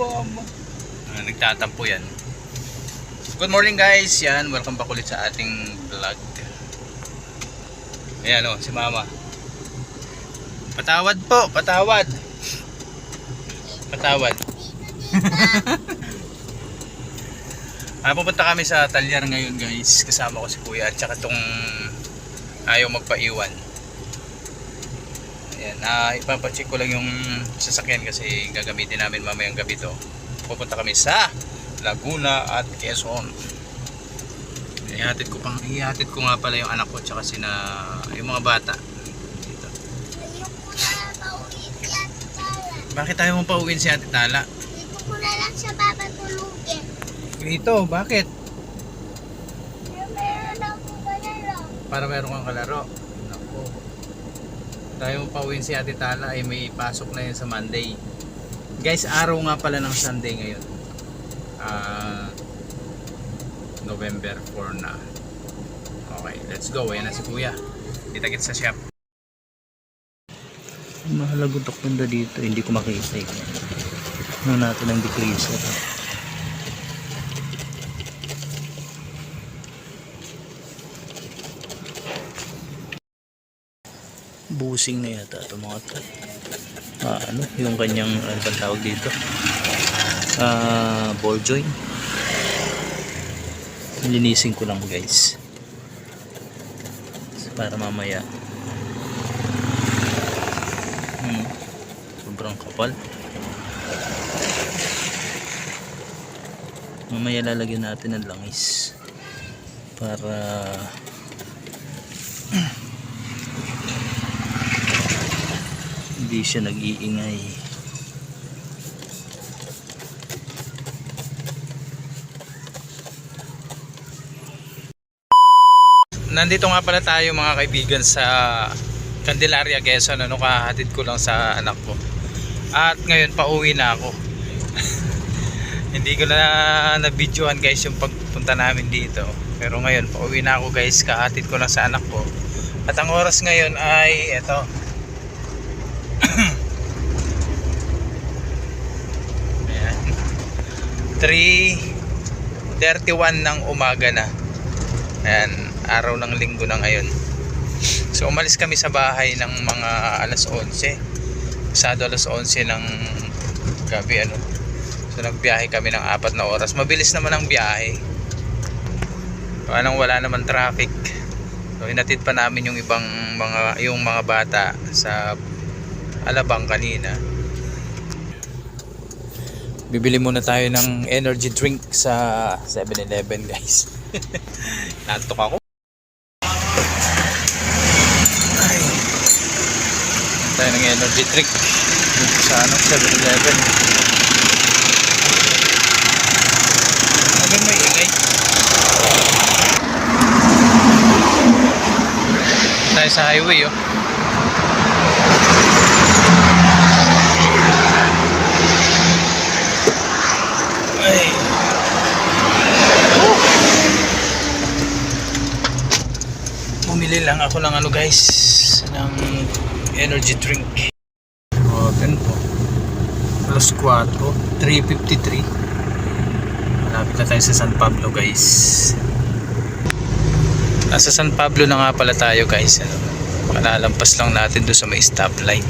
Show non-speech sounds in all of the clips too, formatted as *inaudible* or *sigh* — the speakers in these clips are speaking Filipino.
mama. Ah, nagtatampo yan. Good morning guys, yan, welcome back ulit sa ating vlog. Ayan o, si mama. Patawad po, patawad. Patawad. *laughs* ah, pupunta kami sa Talyar ngayon guys. Kasama ko si kuya at saka tong ayaw magpaiwan. Ayan, ah, ipapacheck ko lang yung sasakyan kasi gagamitin namin mamayang gabi to. Pupunta kami sa Laguna at Quezon. Ihatid ko pang ihatid ko nga pala yung anak ko tsaka sina yung mga bata. Dito. Bakit tayo mo pauwiin si Ate Tala? Dito ko na lang siya papatulugin. Dito, bakit? Meron ako kalaro. Para meron kang kalaro. Tayo pauwiin si Ate Tala ay may pasok na yun sa Monday. Guys, araw nga pala ng Sunday ngayon. Ah November 4 na. Okay, let's go. Ayan na si Kuya. Kita kita sa shop. Mahalagot ako banda dito. Hindi ko makita eh. Ano natin ang decreaser. Busing na yata ito mga to. Ah, ano, yung kanyang ano bang tawag dito? Ah, ball joint. Linisin ko lang guys. Para mamaya. Hmm. Sobrang kapal. Mamaya lalagyan natin ng langis. Para hindi siya nag-iingay. Nandito nga pala tayo mga kaibigan sa Candelaria, Quezon. Ano kahatid ko lang sa anak ko. At ngayon pauwi na ako. *laughs* Hindi ko na na-videohan guys yung pagpunta namin dito. Pero ngayon pauwi na ako guys. Kahatid ko lang sa anak ko. At ang oras ngayon ay eto. Ayan. 3.31 ng umaga na. Ayan, araw ng linggo na ngayon. So umalis kami sa bahay ng mga alas 11. Pasado alas 11 ng gabi ano. So nagbiyahe kami ng apat na oras. Mabilis naman ang biyahe. So, anong wala naman traffic. So hinatid pa namin yung ibang mga yung mga bata sa Alabang kanina. Bibili muna tayo ng energy drink sa 7-Eleven guys. *laughs* Nantok ako. Ay. Tayo ng energy drink dito sa ano, 7-Eleven. Ano may ingay? Tayo sa highway oh. Ay. Bumili lang ako ng ano guys ng energy drink. Open po. Plus 4, 353. Malapit na tayo sa San Pablo guys. Nasa San Pablo na nga pala tayo guys. Ano, Malalampas lang natin doon sa may stoplight.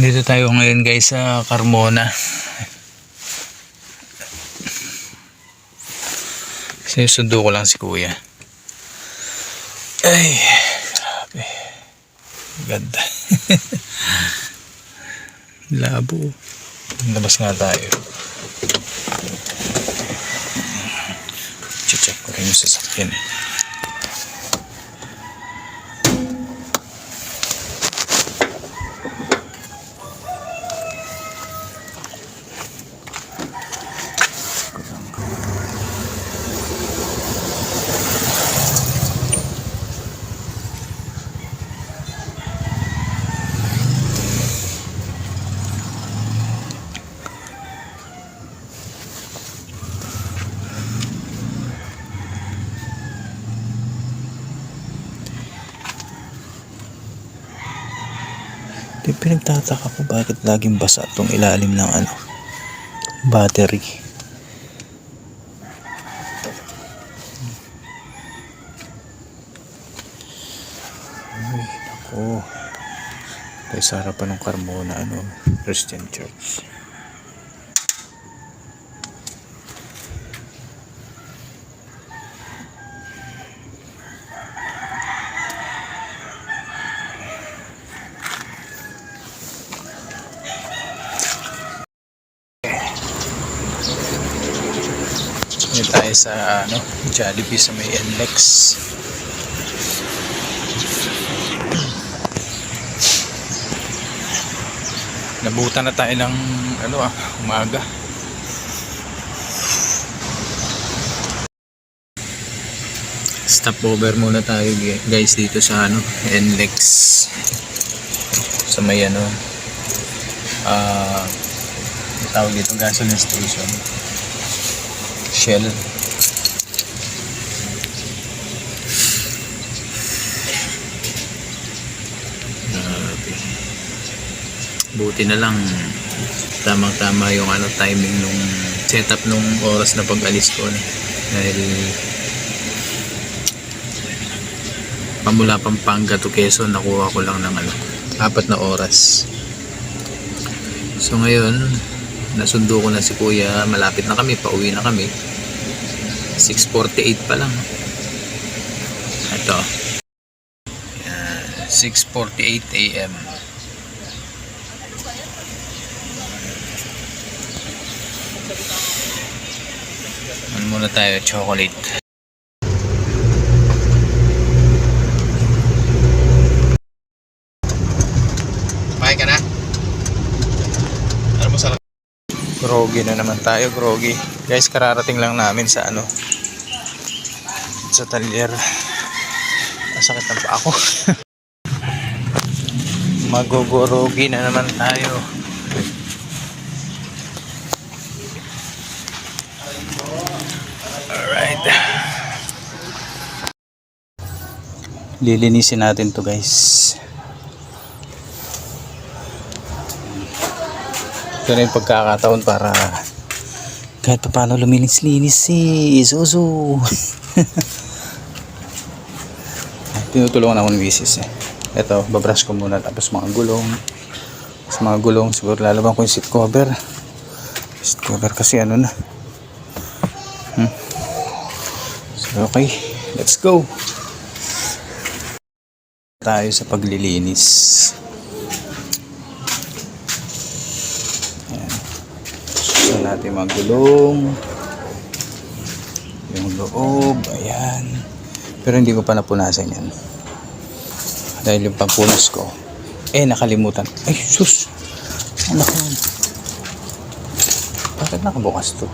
Dito tayo ngayon guys sa Carmona. Sinusundo ko lang si kuya. Ay, grabe. Ganda. *laughs* Labo. Labas nga tayo. Check ko rin yung sasakyan. Pinagtataka ko bakit laging basa tong ilalim ng ano battery. Ay, nako. Tayo sa harapan ng Carmona, ano, Christian Church. Ngayon tayo sa ano, Jollibee sa may NLEX. *clears throat* Nabutan na tayo ng ano ah, umaga. Stop over muna tayo guys dito sa ano, NLEX. Sa may ano, ah, uh, tawag dito gasoline station. Shell. Buti na lang tamang-tama yung ano timing nung setup nung oras na pag-alis ko no? dahil pamula Pampanga to Quezon nakuha ko lang ng ano apat na oras. So ngayon nasundo ko na si kuya. Malapit na kami pauwi na kami. 6.48 pa lang. Ito. Yan, 6.48 a.m. muna tayo chocolate Kumain ka na? Ano mo sa Groggy na naman tayo, groggy. Guys, kararating lang namin sa ano sa talyer. Masakit na pa ako. *laughs* Magogorogi na naman tayo. Alright. Lilinisin natin to guys. Na yung pagkakataon para kahit pa paano luminis-linis si Isuzu. *laughs* Tinutulungan ako ng misis eh. Ito, babrush ko muna tapos mga gulong. Sa mga gulong, siguro lalaban ko yung seat cover. Seat cover kasi ano na. Hmm. So, okay. Let's go. Tayo sa paglilinis. Susun natin mga gulong. Yung loob. Ayan. Pero hindi ko pa napunasan yan. Dahil yung pagpunas ko, eh nakalimutan. Ay, sus! Yan? Bakit nakabukas to?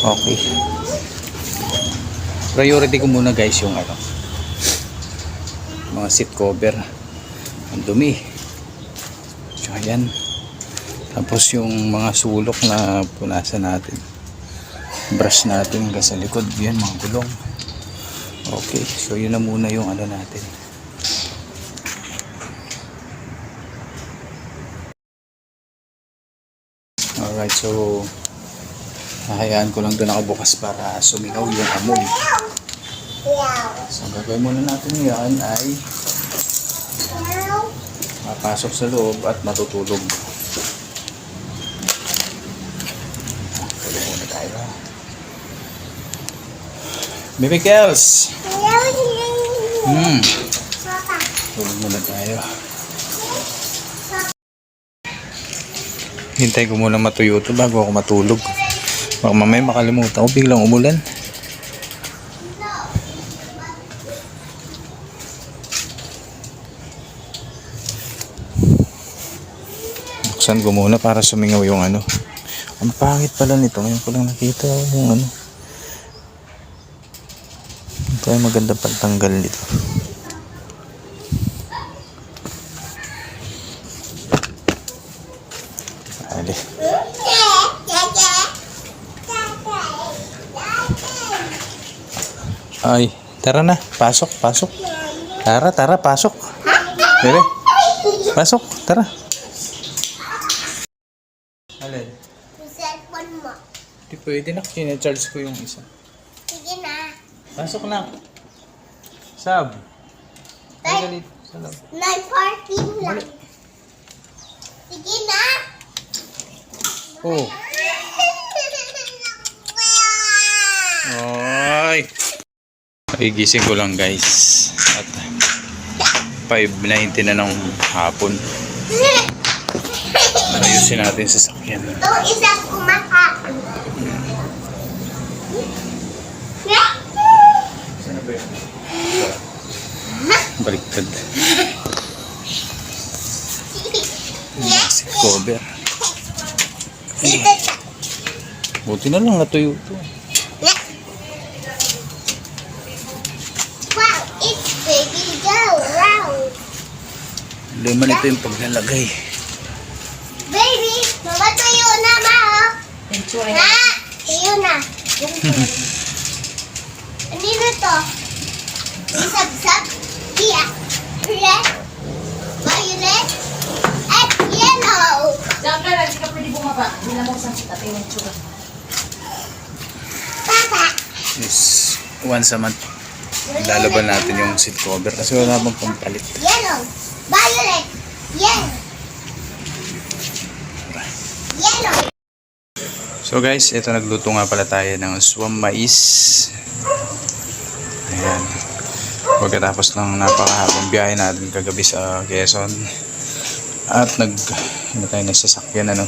Okay. Priority ko muna guys yung ano mga seat cover. Ang dumi. Tsaka yan tapos yung mga sulok na punasan natin. Brush natin hanggang sa likod. Yan mga gulong. Okay so yun na muna yung ano natin. Alright so hahayaan ko lang doon nakabukas para sumingaw yung amoy. So gagawin muna natin yan ay mapasok sa loob at matutulog. Tulog muna tayo. Baby Kels hmm. Tulog muna tayo. Hintay ko muna matuyo to bago ako matulog baka mamaya makalimutan ko biglang umulan. Buksan ko muna para sumingaw yung ano. Ang pangit pala nito ngayon ko lang nakita yung ano. Ito ay maganda pagtanggal nito Ay, Tara na, pasok, pasok. Tara, tara, pasok. Bebe, pasok, tara. Alin? Yung cellphone mo. Di pwede na, charge ko yung isa. Sige na. Pasok na. Sab. Ay, galit. Sa loob. 9.14 lang. Sige na. Oh. Ay. Ay, gising ko lang guys. At 5.90 na ng hapon. Ayusin natin sa sakyan. Itong isang kumakain. Baliktad. Cover. Buti na lang natuyo to. Wow, it's baby go round. Lima nito yung paglalagay. Baby, mama tuyo na ma. oh. Ha? Tuyo na. Ano to? Sab-sab? Yeah. Red. Violet. At yellow. Ka lang, hindi ka pwede bumaba. Hindi na mo sa tabi ng tsura. Papa. Is once a month lalaban natin yung seat cover kasi wala bang pampalit. Yellow. Violet. Yellow. Yellow. So guys, ito nagluto nga pala tayo ng swam mais. Ayan. Pagkatapos ng napakahabang biyahe natin kagabi sa Quezon. At nag ano tayo nagsasakyan ano.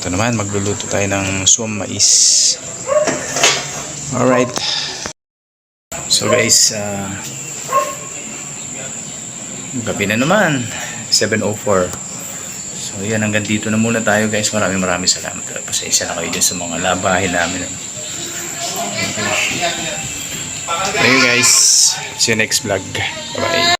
Ito naman magluluto tayo ng swam mais. Alright. So guys, uh, gabi na naman. 7.04. So yan, hanggang dito na muna tayo guys. Maraming maraming salamat. Pasensya na kayo dyan sa mga labahin namin. Okay guys. See you next vlog. Bye-bye.